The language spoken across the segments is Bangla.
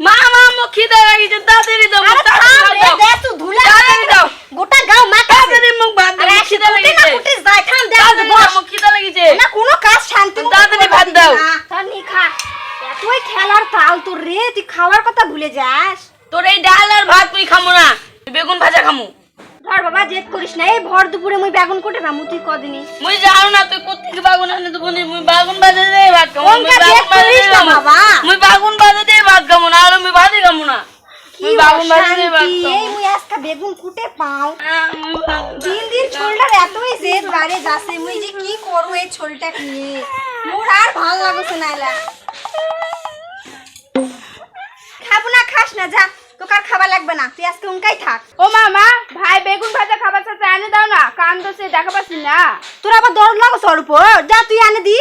মা মা মুখ খিদে লাগিছে তাড়াতাড়ি দাও তাড়াতাড়ি দাও। দে তুই ধুলা তাড়াতাড়ি দাও। গোটা গাঁও মাথা তাড়াতাড়ি মুখ বাঁধ দাও খিদে কুটি না লাগিছে। কুটিস যায়, দে, তাড়াতাড়ি বস। দাও, খিদে লাগিছে। না কোনো কাজ শান্তি তাড়াতাড়ি ভাত দাও। তা খা। এতই খেলার তাল তোর রে তুই খাওয়ার কথা ভুলে যাস। তোর এই ডাল আর ভাত তুই খামু না তুই বেগুন ভাজা খামু। ধর বাবা জেদ করিস না। এই ভর দুপুরে মুই বেগুন কোটে রামু তুই কদিনই মুই জানো না তুই কোত্থেকে বাগুন আনে তো বলি মুই বাগুন ভাজা দিয়ে ভাত খামু মুই বাগুন না খামু বাবা? মুই বাগুন ভাজা দিয়ে ভাত খামু না আর মুই ভাতই খামু না। মুই বাগুন ভাজা দিয়ে ভাত খামু। এই মুই আজকে বেগুন কুটে পাও। মুই দিন দিন ছোলটার এতই জেদ বাড়ে যাচ্ছে মুই যে কি করব এই ছোলটা নিয়ে? মোর আর ভালো লাগছে না এলা। খাব না খাস না যা। তোকে আর খাবার লাগবে না। তুই আজকে উনকাই থাক। ও মামা ভাই বেগুন ভাজা খাবার সাথে এনে দাও না কান তো সে দেখা পাচ্ছি না। তোর আবার দর লাগো সর উপর? যা তুই এনে দি।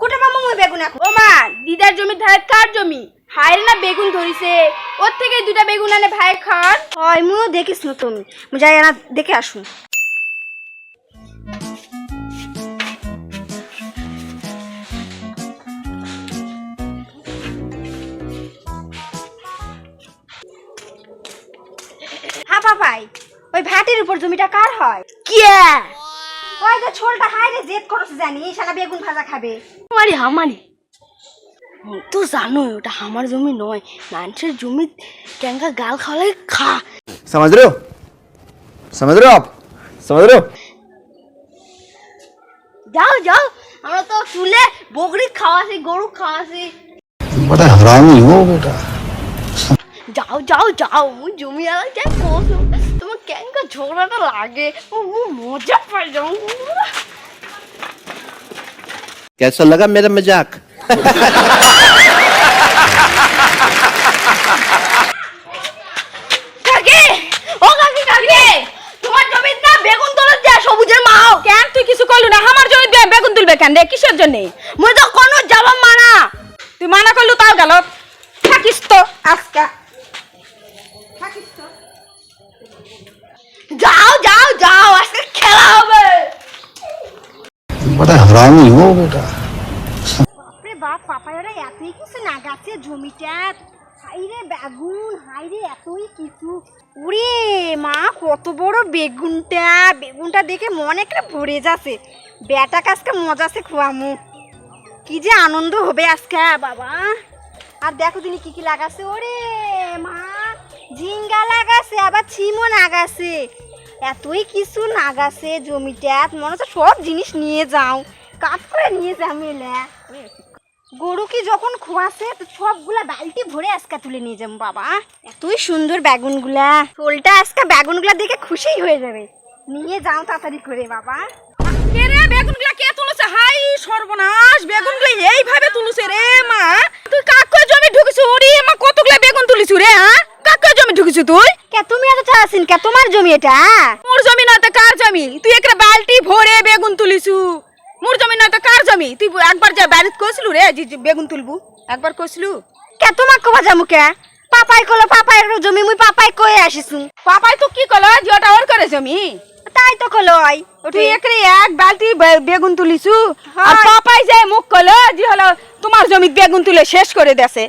কোটা মামু মুই বেগুন এখন। ও মা দিদার জমি ধারে কার জমি? ভাইয়ের না বেগুন ধরিছে। ওর থেকে দুটা বেগুন আনে ভাই খান। হয় মুও দেখিস না তুমি। যাই না দেখে আসুন। হ্যাঁ পাপাই ওই ভাটির উপর জমিটা কার হয় কে ওই যে ছোলটা হাই রে জেদ করছে জানি শালা বেগুন ভাজা খাবে আমারই আমারই তো জানো ওটা আমার জমি নয় মানুষের জমি ক্যাঙ্কা গাল খাওয়ালে খা समझ रहे हो समझ रहे हो आप समझ रहे हो যাও যাও আমরা তো চুলে বকরি খাওয়াছি গরু খাওয়াছি बड़ा हरामी हो बेटा যাও যাও যাও মুই জমি আর যাই কোসো তোমার ক্যাঙ্কা ঝগড়াটা লাগে ও ও মজা পাই যাও कैसा लगा मेरा मजाक কাকি ও কাকি কাকি তোমার জমির না বেগুন তোলে যা সবুজের মাও কেন তুই কিছু করলু না আমার জমি বেগুন তুলবে কেন রে কিসের জন্য মুই তো কোনো যাব মানা তুই মানা করলু তাও গেল থাকিস তো আজকা बड़ा हरामी हो बेटा বাপরে বাপ পাপায়রা এতই কিছু না গাছে জমিটা হাইরে বেগুন হাইরে এতই কিছু ওরে মা কত বড় বেগুনটা বেগুনটা দেখে মনে করে ভরে যাচ্ছে বেটা আজকে মজাছে খোয়ামু কি যে আনন্দ হবে আজকে বাবা আর দেখো তিনি কি কি লাগাছে ওরে মা ঝিঙ্গা লাগাছে আবার ছিমও নাগাছে এতই কিছু নাগাছে জমিটা মনে হচ্ছে সব জিনিস নিয়ে যাও। কাট করে নিয়ে যাও মেলে। গরু কি যখন খোয়াছে তো সবগুলা বালতি ভরে আজকে তুলে নিয়ে যাব বাবা। এতই সুন্দর বেগুনগুলা। চোলটা আজকে বেগুনগুলা দেখে খুশি হয়ে যাবে। নিয়ে যাও তাড়াতাড়ি করে বাবা। কে রে বেগুনগুলা কে তুলছে? হাই সর্বনাশ বেগুনগুলা এইভাবে তুলছে রে মা। তুই কাকয় জমি ঢুকিছু? ওরে মা কতগুলা বেগুন তুলিছু রে হ্যাঁ? কাকয় জমি ঢুকিছু তুই? কে তুমি এত চাচ্ছেন কে? তোমার জমি এটা মোর জমি নয় তো কার জমি? তুই একটা বালতি ভরে বেগুন তুলিছু। মোর জমি নয় তো কার জমি? তুই একবার যা বাড়িতে কইছিলু রে যে বেগুন তুলবু। একবার কইছিলু? কে তোমার কবা যাব কে? পাপাই কলো পাপাই জমি মুই পাপাই কয়ে আসিছু পাপাই তো কি কল যে ওটা ওর করে জমি। তাই তো কলো ওই। তুই একরে এক বালতি বেগুন তুলিছু। আর পাপাই যে মুখ কল যে হলো তোমার জমি বেগুন তুলে শেষ করে দেছে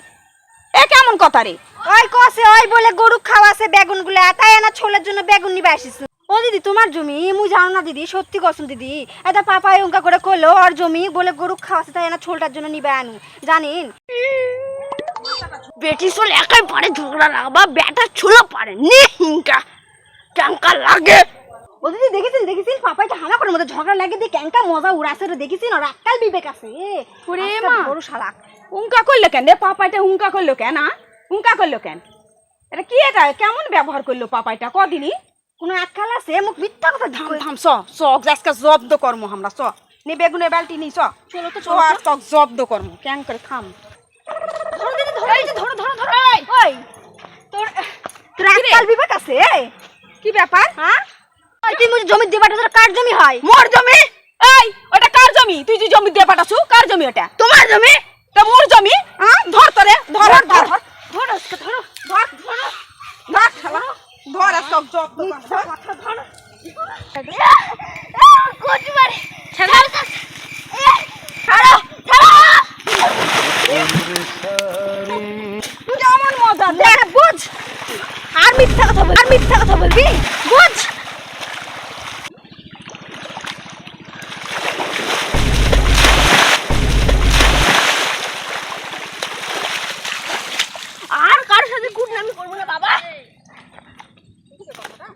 এ কেমন কথা রে? ওই কসে ওই বলে গরু খাওয়াছে বেগুনগুলা তাই না ছোলের জন্য বেগুন নিবে আসিছু। ও দিদি তোমার জমি? মুই জানো না দিদি সত্যি কসম দিদি। এটা পাপাই উঙ্কা করে কলো আর জমি বলে গরু খাওয়াছে তাই না ছোলটার জন্য নিবে আনু। জানিন? বেটি চল একাই পারে ঝগড়া লাগবা বেটা ছোলা পারে নে হিংকা ক্যাঙ্কা লাগে। ও দিদি দেখেছেন দেখেছেন? পাপাইটা হামা করে মধ্যে ঝগড়া লাগে দিয়ে ক্যাঙ্কা মজা উড়াছে রে দেখেছেন? আর আক্কাল বিবেক আছে। ওরে মা। গরু শালাক। উঙ্কা করল কেন রে? পাপাইটা উঙ্কা করল কেন আ? উঙ্কা করল কেন? এটা কি এটা? কেমন ব্যবহার করল পাপাইটা কদিনই? কোনো আক্কাল সে মুখ মিথ্যা কথা ধাম থাম স স আজকে জব্দ কর্ম আমরা স নে বেগুনের বালতি নি স চলো তো চলো আর তক জব্দ কর্ম। কেন করে থাম। ধরো দিদি ধরো এই যে ধরো ধরো। ধরো ওই। তোর তোর আক্কাল বিবেক আছে? কি ব্যাপার? হ্যাঁ? তুই মুঝে জমি দেবাটা তোর কার জমি হয়? মোর জমি? এই ওটা কার জমি? তুই যে জমি দিয়ে পাঠাছু কার জমি ওটা? তোমার জমি? তা মোর জমি? হ্যাঁ ধর তোরে ধর ধর ধর। আজকে ধরো ধর ধরো। না খেলা। ধর আর সব জব আর মিথ্যা কথা বলবি আর মিথ্যা কথা বলবি? বুঝ।